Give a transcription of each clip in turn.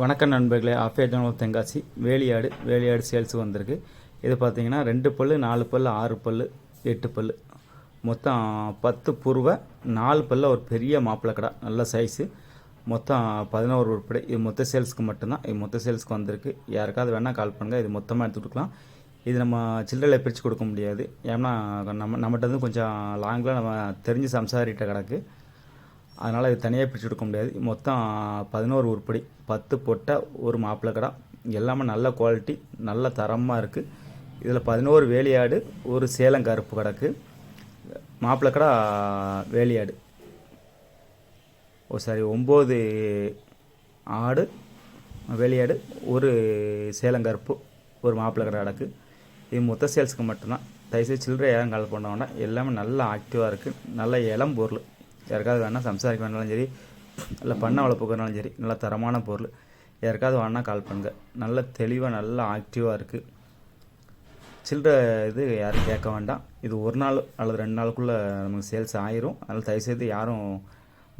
வணக்கம் நண்பர்களே ஆஃபியா ஜனவல் தென்காசி வேலியாடு வேலியாடு சேல்ஸ் வந்திருக்கு. இது பார்த்தீங்கன்னா ரெண்டு பல்லு நாலு பல்லு ஆறு பல்லு எட்டு பல்லு. மொத்தம் பத்து புருவை நாலு பல்ல ஒரு பெரிய மாப்பிள்ளை கடை நல்ல சைஸு மொத்தம் பதினோரு உருப்படி. இது மொத்த சேல்ஸ்க்கு மட்டும்தான். இது மொத்த சேல்ஸ்க்கு வந்திருக்கு. யாருக்காவது வேணால் கால் பண்ணுங்கள் இது மொத்தமாக எடுத்து கொடுக்கலாம். இது நம்ம சில்லறையில் பிரித்து கொடுக்க முடியாது. ஏன்னா நம்ம நம்மகிட்ட வந்து கொஞ்சம் லாங்கில் நம்ம தெரிஞ்சு சம்சாரிட்ட கிடக்கு. அதனால் இது தனியாக பிரித்து கொடுக்க முடியாது. மொத்தம் பதினோரு உருப்படி. பத்து பொட்டை ஒரு மாப்பிள்ளை கடை. எல்லாமே நல்ல குவாலிட்டி நல்ல தரமாக இருக்குது இதில் பதினோரு வேலியாடு ஒரு சேலம் கருப்பு கிடக்கு. மாப்பிள்ளை கடை வேலியாடு. ஓ சாரி ஒம்பது ஆடு வேலியாடு ஒரு சேலங்கருப்பு ஒரு மாப்பிள்ளை கடை கிடக்கு இது மொத்த சேல்ஸுக்கு மட்டும்தான். தயவுசெய்து சில்லறை யாரும் கால் பண்ண வேண்டாம். எல்லாமே நல்லா ஆக்டிவாக இருக்குது நல்ல இளம் பொருள். யாருக்காவது வேணால் சம்சாரிக்க வேணாலும் சரி இல்லை பண்ண வளர்ப்புக்குனாலும் சரி நல்ல தரமான பொருள். யாருக்காவது வேணால் கால் பண்ணுங்கள் நல்ல தெளிவாக நல்லா ஆக்டிவாக இருக்குது சில்லற இது யாரும் கேட்க வேண்டாம். இது ஒரு நாள் அல்லது ரெண்டு நாளுக்குள்ளே நமக்கு சேல்ஸ் ஆயிரும். அதனால் தயவுசெய்து யாரும்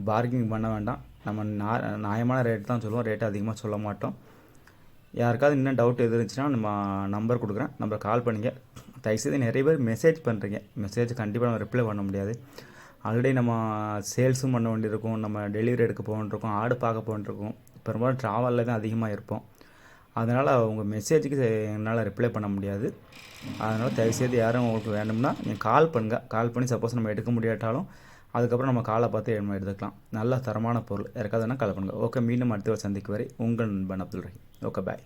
பார்கிங் பண்ண வேண்டாம். நம்ம நா நியாயமான ரேட் தான் சொல்லுவோம். ரேட் அதிகமாக சொல்ல மாட்டோம். யாருக்காவது இன்னும் டவுட் எது இருந்துச்சுன்னா நம்ம நம்பர் கொடுக்குறேன். நம்பர் கால் பண்ணுங்கள் தயவுசெய்து நிறைய பேர் மெசேஜ் பண்ணுறீங்க மெசேஜ் கண்டிப்பாக நம்ம ரிப்ளை பண்ண முடியாது. ஆல்ரெடி நம்ம சேல்ஸும் பண்ண வேண்டியிருக்கும். நம்ம டெலிவரி எடுக்க போகணுருக்கோம் ஆடு பார்க்க போகணுருக்கோம் பெரும்பாலும் ட்ராவலில் தான் அதிகமாக இருப்போம். அதனால் உங்கள் மெசேஜுக்கு என்னால் ரிப்ளை பண்ண முடியாது. அதனால் தயவுசெய்து யாரும் உங்களுக்கு வேணும்னா நீங்கள் கால் பண்ணுங்கள் கால் பண்ணி சப்போஸ் நம்ம எடுக்க முடியாட்டாலும் அதுக்கப்புறம் நம்ம காலை பார்த்து நம்ம எடுத்துக்கலாம். நல்ல தரமான பொருள். யாருக்காதுன்னா கால் பண்ணுங்கள் ஓகே மீண்டும் அடுத்த ஒரு சந்திக்கு வரை உங்கள் நண்பன் அப்துல் ரஹீம். Okay bye